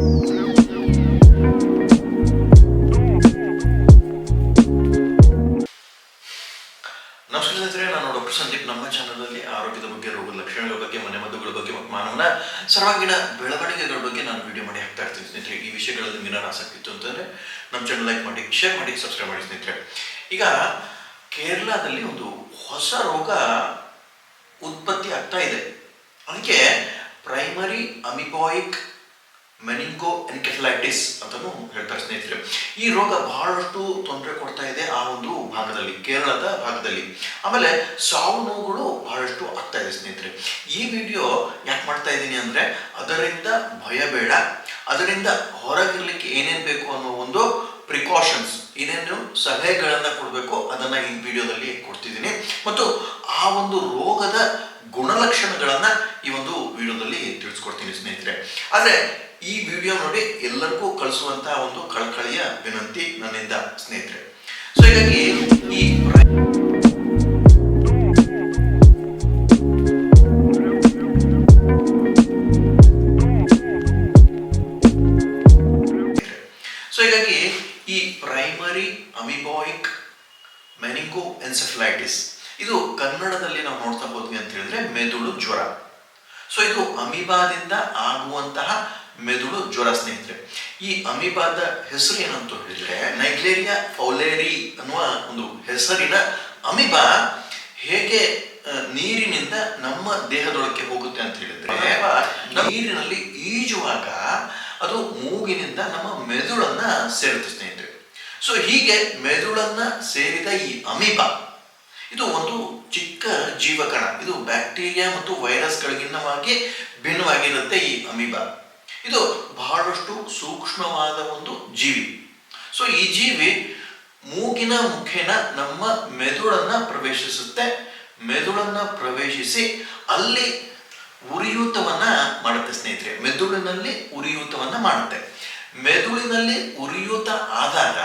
ನಮಸ್ಕಾರ ನಾನು ನಮ್ಮ ಆರೋಗ್ಯದ ಬಗ್ಗೆ, ರೋಗದ ಲಕ್ಷಣಗಳ ಬಗ್ಗೆ ಬಗ್ಗೆ, ಮಾನವನ ಸರ್ವಾಂಗೀಣ ಬೆಳವಣಿಗೆಗಳ ಬಗ್ಗೆ ನಾನು ವಿಡಿಯೋ ಮಾಡಿ ಹಾಕ್ತಾ ಇರ್ತೀನಿ ಸ್ನೇಹಿತರೆ. ಈ ವಿಷಯಗಳಲ್ಲಿ ನಿಮಗೆ ಆಸಕ್ತಿ ಇತ್ತು ಅಂತಂದ್ರೆ ನಮ್ಮ ಚಾನಲ್ ಲೈಕ್ ಮಾಡಿ ಶೇರ್ ಮಾಡಿ ಸಬ್ಸ್ಕ್ರೈಬ್ ಮಾಡಿ ಸ್ನೇಹಿತರೆ. ಈಗ ಕೇರಳದಲ್ಲಿ ಒಂದು ಹೊಸ ರೋಗ ಉತ್ಪತ್ತಿ ಆಗ್ತಾ ಇದೆ. ಅದಕ್ಕೆ ಪ್ರೈಮರಿ ಅಮಿಪಾಯಿಕ್ ಮೆನಿಂಗೋ ಎನ್ಕೆಫಲೈಟಿಸ್ ಅಂತಲೂ ಹೇಳ್ತಾರೆ ಸ್ನೇಹಿತರೆ. ಈ ರೋಗ ಬಹಳಷ್ಟು ತೊಂದರೆ ಕೊಡ್ತಾ ಇದೆ ಆ ಒಂದು ಭಾಗದಲ್ಲಿ, ಕೇರಳದ ಭಾಗದಲ್ಲಿ. ಆಮೇಲೆ ಸಾವು ನೋವುಗಳು ಬಹಳಷ್ಟು ಆಗ್ತಾ ಇದೆ ಸ್ನೇಹಿತರೆ. ಈ ವಿಡಿಯೋ ಯಾಕೆ ಮಾಡ್ತಾ ಇದ್ದೀನಿ ಅಂದರೆ, ಅದರಿಂದ ಭಯ ಬೇಡ, ಅದರಿಂದ ಹೊರಗಿರ್ಲಿಕ್ಕೆ ಏನೇನು ಬೇಕು ಅನ್ನೋ ಒಂದು ಪ್ರಿಕಾಷನ್ಸ್ ಏನೇನು ಸಲಹೆಗಳನ್ನು ಕೊಡಬೇಕು ಅದನ್ನು ಈ ವಿಡಿಯೋದಲ್ಲಿ ಕೊಡ್ತಿದ್ದೀನಿ. ಮತ್ತು ಆ ಒಂದು ರೋಗದ ಗುಣಲಕ್ಷಣಗಳನ್ನ ಈ ಒಂದು ವಿಡಿಯೋದಲ್ಲಿ ತಿಳಿಸ್ಕೊಡ್ತೀನಿ ಸ್ನೇಹಿತರೆ. ಆದ್ರೆ ಈ ವಿಡಿಯೋ ನೋಡಿ ಎಲ್ಲರಿಗೂ ಕಳಿಸುವಂತಹ ಒಂದು ಕಳಕಳಿಯ ವಿನಂತಿ ನನ್ನಿಂದ ಸ್ನೇಹಿತರೆ. ಸೊ ಹೀಗಾಗಿ ಈ ಈ ಪ್ರೈಮರಿ ಅಮಿಬಾಯಿಕ್ ಮೆನಿಕೋ ಎನ್ಸೆಫ್ಲೈಟಿಸ್ ಇದು ಕನ್ನಡದಲ್ಲಿ ನಾವು ನೋಡ್ತಾ ಹೋದ್ವಿ ಅಂತ ಹೇಳಿದ್ರೆ ಮೆದುಳು ಜ್ವರ. ಸೊ ಇದು ಅಮಿಬಾದಿಂದ ಆಗುವಂತಹ ಮೆದುಳು ಜ್ವರ ಸ್ನೇಹಿತರೆ. ಈ ಅಮಿಬಾದ ಹೆಸರು ಏನಂತ ಹೇಳಿದ್ರೆ, ನೈಗ್ಲೇರಿಯಾ ಫೌಲೇರಿ ಅನ್ನುವ ಒಂದು ಹೆಸರಿನ ಅಮಿಬಾ ಹೇಗೆ ನೀರಿನಿಂದ ನಮ್ಮ ದೇಹದೊಳಕ್ಕೆ ಹೋಗುತ್ತೆ ಅಂತ ಹೇಳಿದ್ರೆ, ನೀರಿನಲ್ಲಿ ಈಜುವಾಗ ಅದು ಮೂಗಿನಿಂದ ನಮ್ಮ ಮೆದುಳನ್ನ ಸೇರುತ್ತೆ ಸ್ನೇಹಿತರೆ. ಸೊ ಹೀಗೆ ಮೆದುಳನ್ನ ಸೇರಿದ ಈ ಅಮೀಬಾ ಇದು ಒಂದು ಚಿಕ್ಕ ಜೀವಕಣ. ಇದು ಬ್ಯಾಕ್ಟೀರಿಯಾ ಮತ್ತು ವೈರಸ್ಗಳಿಗಿನ್ನವಾಗಿ ಭಿನ್ನವಾಗಿರುತ್ತೆ ಈ ಅಮೀಬಾ. ಇದು ಬಹಳಷ್ಟು ಸೂಕ್ಷ್ಮವಾದ ಒಂದು ಜೀವಿ. ಸೊ ಈ ಜೀವಿ ಮೂಗಿನ ಮುಖೇನ ನಮ್ಮ ಮೆದುಳನ್ನ ಪ್ರವೇಶಿಸುತ್ತೆ. ಮೆದುಳನ್ನ ಪ್ರವೇಶಿಸಿ ಅಲ್ಲಿ ಉರಿಯೂತವನ್ನ ಮಾಡುತ್ತೆ ಸ್ನೇಹಿತರೆ. ಮೆದುಳಿನಲ್ಲಿ ಉರಿಯೂತವನ್ನ ಮಾಡುತ್ತೆ. ಮೆದುಳಿನಲ್ಲಿ ಉರಿಯೂತ ಆದಾಗ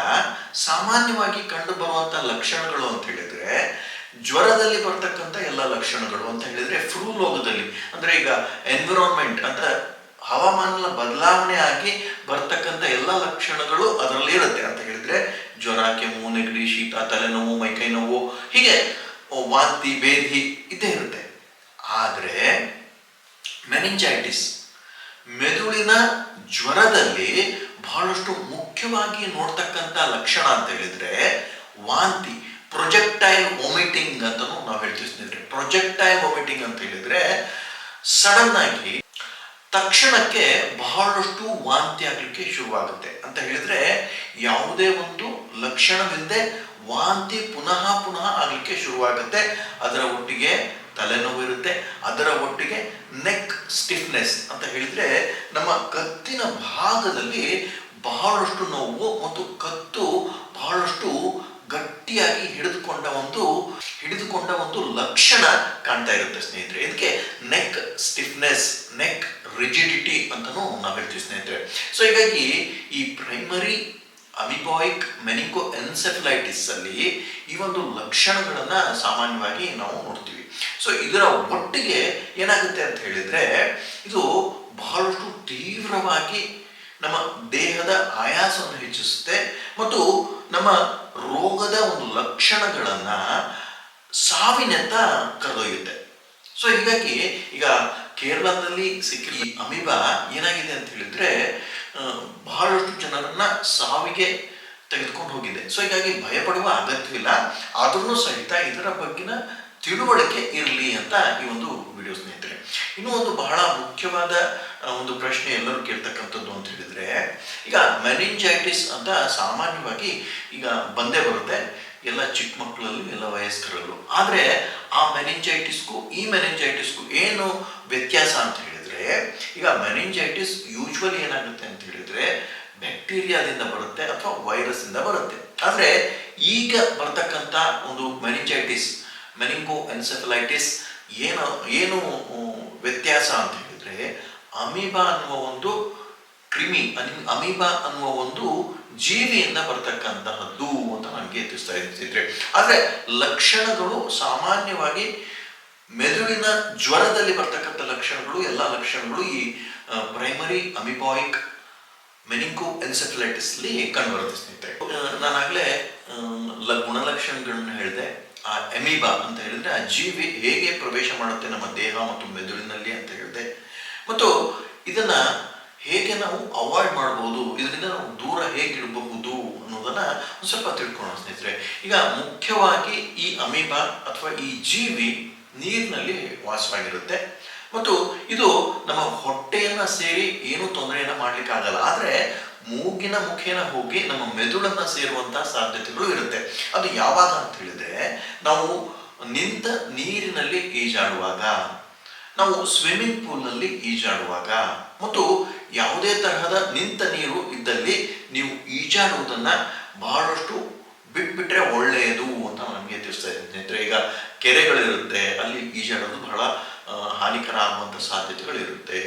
ಸಾಮಾನ್ಯವಾಗಿ ಕಂಡು ಬರುವಂತ ಲಕ್ಷಣಗಳು ಅಂತ ಹೇಳಿದ್ರೆ ಜ್ವರದಲ್ಲಿ ಬರ್ತಕ್ಕಂಥ ಎಲ್ಲ ಲಕ್ಷಣಗಳು ಅಂತ ಹೇಳಿದ್ರೆ ಫ್ರೂ ರೋಗದಲ್ಲಿ ಅಂದ್ರೆ ಈಗ ಎನ್ವಿರಾನ್ಮೆಂಟ್ ಅಂದ್ರೆ ಹವಾಮಾನ ಬದಲಾವಣೆ ಆಗಿ ಬರ್ತಕ್ಕಂಥ ಎಲ್ಲ ಲಕ್ಷಣಗಳು ಅದರಲ್ಲಿ ಇರುತ್ತೆ ಅಂತ ಹೇಳಿದ್ರೆ ಜ್ವರ, ಕೆಮ್ಮು, ನೆಗಡಿ, ಶೀತ, ತಲೆನೋವು, ಮೈಕೈ ನೋವು, ಹೀಗೆ ವಾಂತಿ, ಬೇಧಿ ಇದ್ದೇ ಇರುತ್ತೆ. ಆದರೆ ಮೆನಿಂಜೈಟಿಸ್ ಮೆದುಳಿನ ಜ್ವರದಲ್ಲಿ ಬಹಳಷ್ಟು ಮುಖ್ಯವಾಗಿ ನೋಡ್ತಕ್ಕಂಥ ಲಕ್ಷಣ ಅಂತ ಹೇಳಿದ್ರೆ ವಾಂತಿ ಪ್ರೊಜೆಕ್ಟೈಲ್ ವಾಮಿಟಿಂಗ್ ಅಂತಲೂ ನಾವು ಸ್ನೇಹಿತರೆ ಪ್ರೊಜೆಕ್ಟೈಲ್ ವಾಮಿಟಿಂಗ್ ಅಂತ ಹೇಳಿದ್ರೆ ಸಡನ್ ಆಗಿ ತಕ್ಷಣಕ್ಕೆ ಬಹಳಷ್ಟು ವಾಂತಿ ಆಗಲಿಕ್ಕೆ ಶುರುವಾಗುತ್ತೆ. ಅಂತ ಹೇಳಿದ್ರೆ ಯಾವುದೇ ಒಂದು ಲಕ್ಷಣವಿಲ್ಲದೆ ವಾಂತಿ ಪುನಃ ಪುನಃ ಆಗಲಿಕ್ಕೆ ಶುರುವಾಗುತ್ತೆ. ಅದರ ಒಟ್ಟಿಗೆ ತಲೆನೋವು ಇರುತ್ತೆ. ಅದರ ಒಟ್ಟಿಗೆ ನೆಕ್ ಸ್ಟಿಫ್ನೆಸ್ ಅಂತ ಹೇಳಿದ್ರೆ ನಮ್ಮ ಕತ್ತಿನ ಭಾಗದಲ್ಲಿ ಬಹಳಷ್ಟು ನೋವು ಮತ್ತು ಕತ್ತು ಬಹಳಷ್ಟು ಗಟ್ಟಿಯಾಗಿ ಹಿಡಿದುಕೊಂಡ ಒಂದು ಹಿಡಿದುಕೊಂಡ ಒಂದು ಲಕ್ಷಣ ಕಾಣ್ತಾ ಇರುತ್ತೆ ಸ್ನೇಹಿತರೆ. ಇದಕ್ಕೆ ನೆಕ್ ಸ್ಟಿಫ್ನೆಸ್ ನೆಕ್ ರಿಜಿಡಿಟಿ ಅಂತಾನು ನಾವು ಹೇಳ್ತೀವಿ ಸ್ನೇಹಿತರೆ. ಸೊ ಹೀಗಾಗಿ ಈ ಪ್ರೈಮರಿ ಅಮಿಬಾಯಿಕ್ ಮೆನಿಕೋ ಎನ್ಸೆಫಲೈಟಿಸ್ ಅಲ್ಲಿ ಈ ಒಂದು ಲಕ್ಷಣಗಳನ್ನ ಸಾಮಾನ್ಯವಾಗಿ ನಾವು ನೋಡ್ತೀವಿ. ಸೊ ಇದರ ಒಟ್ಟಿಗೆ ಏನಾಗುತ್ತೆ ಅಂತ ಹೇಳಿದ್ರೆ, ಇದು ಬಹಳಷ್ಟು ತೀವ್ರವಾಗಿ ನಮ್ಮ ದೇಹದ ಆಯಾಸವನ್ನು ಹೆಚ್ಚಿಸುತ್ತೆ ಮತ್ತು ನಮ್ಮ ರೋಗದ ಒಂದು ಲಕ್ಷಣಗಳನ್ನ ಸಾವಿನತ್ತ ಕರೆದೊಯ್ಯುತ್ತೆ. ಸೊ ಹೀಗಾಗಿ ಈಗ ಕೇರಳದಲ್ಲಿ ಸಿಕ್ಕಿ ಅಮಿಬಾ ಏನಾಗಿದೆ ಅಂತ ಹೇಳಿದ್ರೆ ಬಹಳಷ್ಟು ಜನರನ್ನ ಸಾವಿಗೆ ತೆಗೆದುಕೊಂಡು ಹೋಗಿದೆ. ಸೊ ಹೀಗಾಗಿ ಭಯಪಡುವ ಅಗತ್ಯವಿಲ್ಲ ಆದ್ರೂ ಸಹಿತ ಇದರ ಬಗ್ಗಿನ ತಿಳುವಳಿಕೆ ಇರಲಿ ಅಂತ ಈ ಒಂದು ವಿಡಿಯೋ ಸ್ನೇಹಿತರೆ. ಇನ್ನೂ ಒಂದು ಬಹಳ ಮುಖ್ಯವಾದ ಒಂದು ಪ್ರಶ್ನೆ ಎಲ್ಲರೂ ಕೇಳ್ತಕ್ಕಂಥದ್ದು ಅಂತ ಹೇಳಿದ್ರೆ, ಈಗ ಮೆನಿಂಜೈಟಿಸ್ ಅಂತ ಸಾಮಾನ್ಯವಾಗಿ ಈಗ ಬಂದೇ ಬರುತ್ತೆ, ಎಲ್ಲ ಚಿಕ್ಕ ಮಕ್ಕಳಲ್ಲೂ, ಎಲ್ಲ ವಯಸ್ಕರಲ್ಲೂ. ಆದರೆ ಆ ಮೆನಿಂಜೈಟಿಸ್ಗೂ ಈ ಮೆನಿಂಜೈಟಿಸ್ಗೂ ಏನು ವ್ಯತ್ಯಾಸ ಅಂತ ಹೇಳಿದ್ರೆ, ಈಗ ಮೆನಿಂಜೈಟಿಸ್ ಯೂಶ್ವಲಿ ಏನಾಗುತ್ತೆ ಅಂತ ಹೇಳಿದ್ರೆ ಬ್ಯಾಕ್ಟೀರಿಯಾದಿಂದ ಬರುತ್ತೆ ಅಥವಾ ವೈರಸ್ ಇಂದ ಬರುತ್ತೆ. ಆದರೆ ಈಗ ಬರ್ತಕ್ಕಂಥ ಒಂದು ಮೆನಿಂಜೈಟಿಸ್ ಮೆನಿಂಗೋ ಎನ್ಸೆಫಲೈಟಿಸ್ ಏನು ಏನು ವ್ಯತ್ಯಾಸ ಅಂತ ಹೇಳಿದ್ರೆ ಅಮೀಬಾ ಅನ್ನುವ ಒಂದು ಕ್ರಿಮಿ ಅಮೀಬಾ ಅನ್ನುವ ಒಂದು ಜೀವಿಯಿಂದ ಬರ್ತಕ್ಕಂತಹದ್ದು ಅಂತ ನನಗೆ ತಿಳಿಸ್ತಾ ಇರ್ತಿದ್ರೆ ಆದರೆ ಲಕ್ಷಣಗಳು ಸಾಮಾನ್ಯವಾಗಿ ಮೆದುಳಿನ ಜ್ವರದಲ್ಲಿ ಬರ್ತಕ್ಕಂಥ ಲಕ್ಷಣಗಳು, ಎಲ್ಲ ಲಕ್ಷಣಗಳು ಈ ಪ್ರೈಮರಿ ಅಮಿಬಾಯಿಕ್ ಮೆನಿಂಕೋ ಎನ್ಸೆಫಲೈಟಿಸ್ಲಿ ಕಂಡುಬರುತ್ತೆ ಸ್ನೇಹಿತರೆ. ನಾನಾಗಲೇ ಗುಣಲಕ್ಷಣಗಳನ್ನ ಹೇಳಿದೆ. ಆ ಎಮಿಬಾ ಅಂತ ಹೇಳಿದ್ರೆ ಆ ಜೀವಿ ಹೇಗೆ ಪ್ರವೇಶ ಮಾಡುತ್ತೆ ನಮ್ಮ ದೇಹ ಮತ್ತು ಮೆದುಳಿನಲ್ಲಿ ಅಂತ ಹೇಳಿದೆ. ಮತ್ತು ಇದನ್ನ ಹೇಗೆ ನಾವು ಅವಾಯ್ಡ್ ಮಾಡಬಹುದು ಇದರಿಂದ ನಾವು ದೂರ ಹೇಗಿಡಬಹುದು ಅನ್ನೋದನ್ನ ಒಂದು ಸ್ವಲ್ಪ ತಿಳ್ಕೊಳ್ಳೋಣ ಸ್ನೇಹಿತರೆ. ಈಗ ಮುಖ್ಯವಾಗಿ ಈ ಅಮೀಬಾ ಅಥವಾ ಈ ಜೀವಿ ನೀರಿನಲ್ಲಿ ವಾಸವಾಗಿರುತ್ತೆ. ಮತ್ತು ಇದು ನಮ್ಮ ಹೊಟ್ಟೆಯನ್ನ ಸೇರಿ ಏನು ತೊಂದರೆಯನ್ನ ಮಾಡ್ಲಿಕ್ಕೆ ಆಗಲ್ಲ. ಆದ್ರೆ ಮೂಗಿನ ಮುಖೇನ ಹೋಗಿ ನಮ್ಮ ಮೆದುಳನ್ನ ಸೇರುವಂತಹ ಸಾಧ್ಯತೆಗಳು ಇರುತ್ತೆ. ಅದು ಯಾವಾಗ ಅಂತ ಹೇಳಿದ್ರೆ, ನಾವು ನಿಂತ ನೀರಿನಲ್ಲಿ ಈಜಾಡುವಾಗ, ನಾವು ಸ್ವಿಮ್ಮಿಂಗ್ ಪೂಲ್ನಲ್ಲಿ ಈಜಾಡುವಾಗ, ಮತ್ತು ಯಾವುದೇ ತರಹದ ನಿಂತ ನೀರು ಇದ್ದಲ್ಲಿ ನೀವು ಈಜಾಡುವುದನ್ನ ಬಹಳಷ್ಟು ಬಿಟ್ಬಿಟ್ರೆ ಒಳ್ಳೆಯದು ಅಂತ ನಮಗೆ ತಿಳಿಸ್ತಾ ಸ್ನೇಹಿತರೆ. ಈಗ ಕೆರೆಗಳಿರುತ್ತೆ, ಅಲ್ಲಿ ಈಜಾಡೋದು ಬಹಳ ಹಾನಿಕರ ಆಗುವಂಥ ಸಾಧ್ಯತೆಗಳು ಇರುತ್ತೆ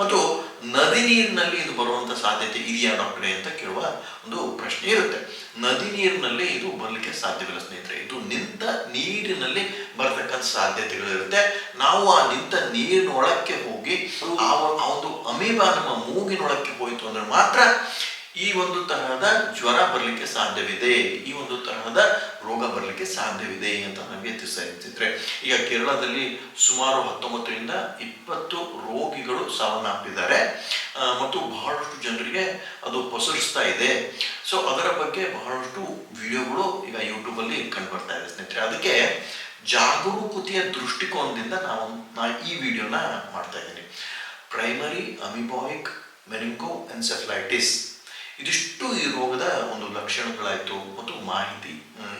ಮತ್ತು ನದಿ ನೀರಿನಲ್ಲಿ ಇದು ಬರುವಂಥ ಸಾಧ್ಯತೆ ಇದೆಯಾ ಡಾಕ್ಟ್ರೆ ಅಂತ ಕೇಳುವ ಒಂದು ಪ್ರಶ್ನೆ ಇರುತ್ತೆ. ನದಿ ನೀರಿನಲ್ಲಿ ಇದು ಬರಲಿಕ್ಕೆ ಸಾಧ್ಯವಿಲ್ಲ ಸ್ನೇಹಿತರೆ. ಇದು ನಿಂತ ನೀರಿನಲ್ಲಿ ಬರ್ತಕ್ಕಂಥ ಸಾಧ್ಯತೆಗಳು ಇರುತ್ತೆ ನಾವು ಆ ನಿಂತ ನೀರಿನೊಳಕ್ಕೆ ಹೋಗಿ ಆ ಒಂದು ಅಮೀಬಾ ನಮ್ಮ ಮೂಗಿನೊಳಕ್ಕೆ ಹೋಯಿತು ಅಂದ್ರೆ ಮಾತ್ರ ಈ ಒಂದು ತರಹದ ಜ್ವರ ಬರಲಿಕ್ಕೆ ಸಾಧ್ಯವಿದೆ, ಈ ಒಂದು ತರಹದ ರೋಗ ಬರಲಿಕ್ಕೆ ಸಾಧ್ಯವಿದೆ ಅಂತ ನಮಗೆ ತಿಳಿಸಿದ್ರೆ ಈಗ ಕೇರಳದಲ್ಲಿ ಸುಮಾರು ಹತ್ತೊಂಬತ್ತರಿಂದ ಇಪ್ಪತ್ತು ರೋಗಿಗಳು ಸಾವನ್ನಪ್ಪಿದ್ದಾರೆ. ಮತ್ತು ಬಹಳಷ್ಟು ಜನರಿಗೆ ಅದು ಪಸರಿಸ್ತಾ ಇದೆ. ಸೊ ಅದರ ಬಗ್ಗೆ ಬಹಳಷ್ಟು ವಿಡಿಯೋಗಳು ಈಗ ಯೂಟ್ಯೂಬಲ್ಲಿ ಕಂಡು ಬರ್ತಾ ಇದೆ ಸ್ನೇಹಿತರೆ. ಅದಕ್ಕೆ ಜಾಗರೂಕತೆಯ ದೃಷ್ಟಿಕೋನದಿಂದ ನಾವು, ನಾ ಈ ವಿಡಿಯೋನ ಮಾಡ್ತಾ ಇದ್ದೀನಿ. ಪ್ರೈಮರಿ ಅಮಿಬಾಯಿಕ್ ಮೆನಿಂಗೋ ಎನ್ಸೆಫಲೈಟಿಸ್ ಇದಿಷ್ಟು ಈ ರೋಗದ ಒಂದು ಲಕ್ಷಣಗಳಾಯಿತು ಮತ್ತು ಮಾಹಿತಿ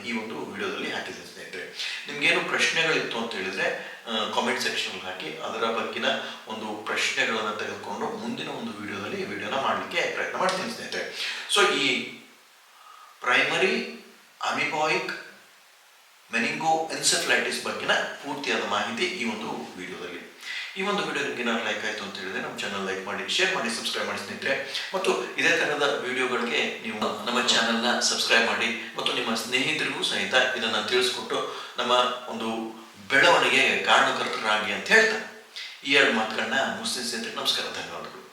ಈ ಒಂದು ವಿಡಿಯೋದಲ್ಲಿ ಹಾಕಿದೆ ಸ್ನೇಹಿತರೆ. ನಿಮ್ಗೇನು ಪ್ರಶ್ನೆಗಳಿತ್ತು ಅಂತ ಹೇಳಿದ್ರೆ ಕಾಮೆಂಟ್ ಸೆಕ್ಷನ್ ಹಾಕಿ. ಅದರ ಬಗ್ಗಿನ ಒಂದು ಪ್ರಶ್ನೆಗಳನ್ನು ತೆಗೆದುಕೊಂಡು ಮುಂದಿನ ಒಂದು ವಿಡಿಯೋದಲ್ಲಿ ವಿಡಿಯೋನ ಮಾಡಲಿಕ್ಕೆ ಪ್ರಯತ್ನ ಮಾಡ್ತೀನಿ ಸ್ನೇಹಿತರೆ. ಸೊ ಈ ಪ್ರೈಮರಿ ಅಮಿಬಾಯಿಕ್ ಮೆನಿಂಗೋ ಎನ್ಸೆಫ್ಲೈಟಿಸ್ ಬಗ್ಗೆನ ಪೂರ್ತಿಯಾದ ಮಾಹಿತಿ ಈ ಒಂದು ವಿಡಿಯೋದಲ್ಲಿ ಈ ಒಂದು ವಿಡಿಯೋ ನಿಮಗೆ ನಾನು ಲೈಕ್ ಆಯಿತು ಅಂತ ಹೇಳಿದ್ರೆ ನಮ್ಮ ಚಾನಲ್ ಲೈಕ್ ಮಾಡಿ ಶೇರ್ ಮಾಡಿ ಸಬ್ಸ್ಕ್ರೈಬ್ ಮಾಡಿ ಸ್ನೇಹಿತರೆ. ಮತ್ತು ಇದೇ ತರಹದ ವಿಡಿಯೋಗಳಿಗೆ ನೀವು ನಮ್ಮ ಚಾನಲ್ನ ಸಬ್ಸ್ಕ್ರೈಬ್ ಮಾಡಿ ಮತ್ತು ನಿಮ್ಮ ಸ್ನೇಹಿತರಿಗೂ ಸಹಿತ ಇದನ್ನು ತಿಳಿಸ್ಕೊಟ್ಟು ನಮ್ಮ ಒಂದು ಬೆಳವಣಿಗೆ ಕಾರಣಕರ್ತರಾಗಿ ಅಂತ ಹೇಳ್ತಾರೆ ಈ ಎರಡು ಮಾತುಗಳನ್ನ ಮುಸ್ಲಿಂ ಸ್ನೇಹಿತರಿಗೆ ನಮಸ್ಕಾರ ಧನ್ಯವಾದ